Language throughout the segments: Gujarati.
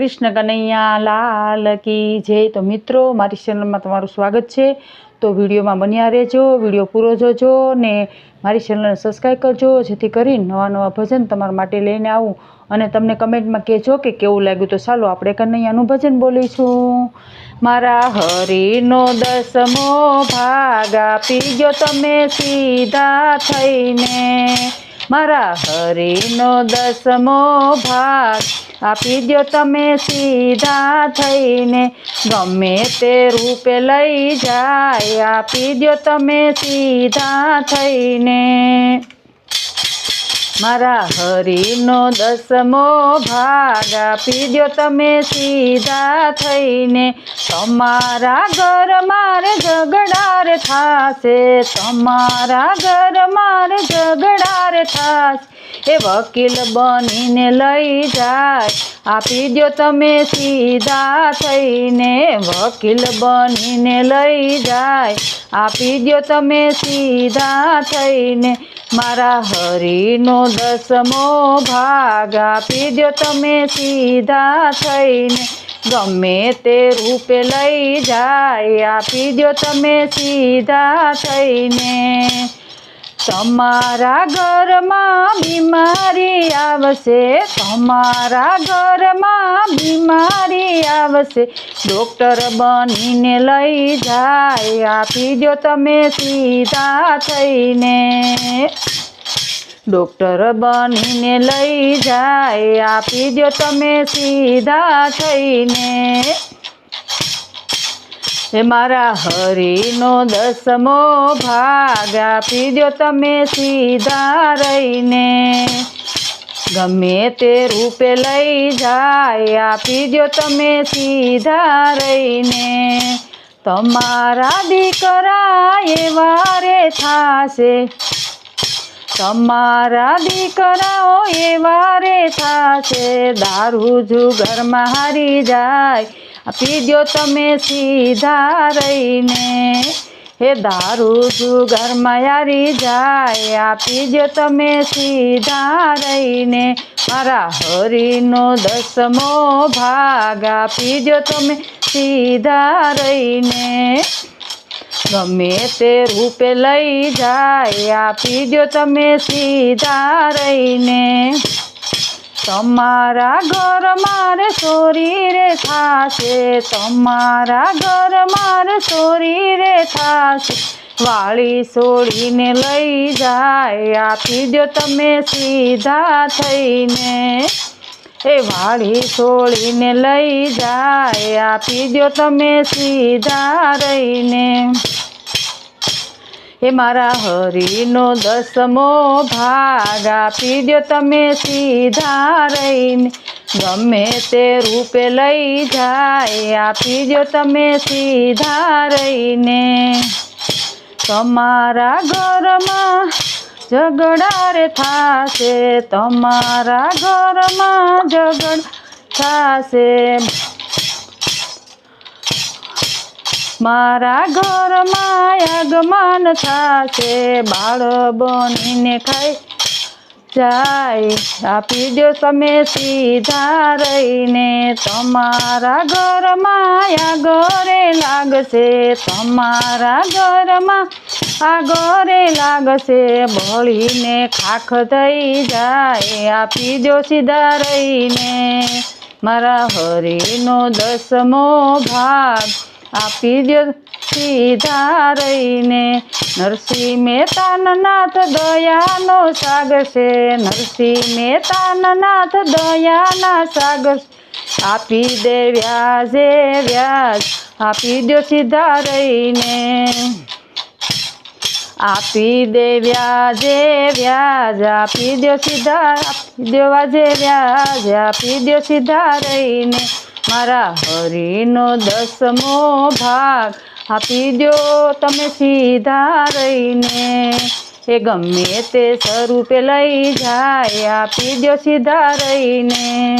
કૃષ્ણ કનૈયા લાલ કી જય. તો મિત્રો, મારી ચેનલમાં તમારું સ્વાગત છે. તો વિડીયોમાં બન્યા રહેજો, વીડિયો પૂરો જોજો ને મારી ચેનલને સબસ્ક્રાઈબ કરજો, જેથી કરીને નવા નવા ભજન તમારા માટે લઈને આવું. અને તમને કમેન્ટમાં કહેજો કે કેવું લાગ્યું. તો ચાલો આપણે કનૈયાનું ભજન બોલીશું. મારા હરિનો દસમો ભાગ આપી ગયો તમે સીધા થઈને. મારા હરિનો દસમો ભાગ. આપી દો તમે સીધા થઈને. ગમે તે રૂપે લઈ જાય. આપી દો તમે સીધા થઈને. મારા હરિનો દસમો ભાગ આપી દો તમે સીધા થઈને. તમારા ઘર મારે ઝઘડાર થાશે. તમારા ઘર મારે ઝઘડાર થાશે. એ વકીલ બનીને લઈ જાય. આપી દો તમે સીધા થઈને. વકીલ બનીને લઈ જાય. આપી દો તમે સીધા થઈને. મારા હરીનો દસમો ભાગ. આપી દો તમે સીધા થઈને. ગમે તે રૂપે લઈ જાય. આપી દો તમે સીધા થઈને. તમારા ઘરમાં બીમારી આવશે, તમારા ઘરમાં બીમારી આવશે. ડોક્ટર બનીને લઈ જાય, આપી દો તમે સીધા થઈને. ડોક્ટર બનીને લઈ જાય, આપી દો તમે સીધા થઈને. હે મારા હરિનો દસમો ભાગ આપી દો તમે સીધા રહીને. ગમે તે રૂપે લઈ જાય, આપી દો તમે સીધા રહીને. તમારા દીકરા એવા રે થાશે. તમારા દીકરાઓ એવા રે થાશે. દારૂ જુગરમાં હારી જાય આપી દો તમે સીધા રહીને. હે દારૂ જુગરમાં યારી જાય, આપી દો તમે સીધા રહીને. મારા હરીનો દસમો ભાગ, આપી દો તમે સીધા રહીને. ગમે તે રૂપે લઈ જાય, આપી દો તમે સીધા રહીને. તમારા ઘર મારે ચોરી રે થાશે. તમારા ઘર મારે ચોરી રે થાશે. વાળી છોડીને લઈ જાય, આપી દો તમે સીધા થઈને. એ વાળી છોડીને લઈ જાય, આપી દો તમે સીધા રહીને. એ મારા હરિનો દસમો ભાગ, આપી દો તમે સીધા રહીને. ગમે તે રૂપે લઈ જાય, આપી દો તમે સીધા રહીને. તમારા ઘરમાં ઝઘડા રે થાશે, તમારા ઘરમાં ઝઘડ થાશે. મારા ઘરમાં આગમન થશે. બાળ બનીને ખાઈ જાય. આપી દો તમે સીધા રહીને. તમારા ઘરમાં આગરે લાગશે. તમારા ઘરમાં આગરે લાગશે. બળીને ખાખ થઈ જાય. આપી દો સીધા રહીને. મારા હરિનો દસમો ભાગ. આપી દો સીધા રહીને. નરસિંહ મહેતાના દયાનો સાગ છે. નરસિંહ મહેતાના દયાના સાગ આપી દે વ્યાજે વ્યાજ. આપી દો સીધા રહીને. આપી દે વ્યાજે વ્યાજ. આપી દો સીધા, આપી દો જે વ્યાજ. આપી દો સીધા રહીને. મારા હરિનો દસમો ભાગ. આપી દો તમે સીધા રહીને. એ ગમે તે સ્વરૂપે લઈ જાય. આપી દો સીધા રહીને.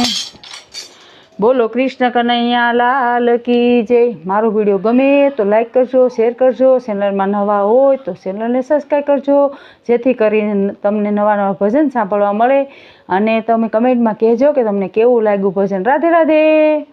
બોલો કૃષ્ણ કનૈયા લાલ કી જય. મારો વીડિયો ગમે તો લાઈક કરજો શેર કરજો. ચેનલમાં નવા હોય તો ચેનલને સબસ્ક્રાઈબ કરજો. જેથી કરીને તમને નવા નવા ભજન સાંભળવા મળે. અને તમે કમેન્ટમાં કહેજો કે તમને કેવું લાગ્યું ભજન. રાધે રાધે.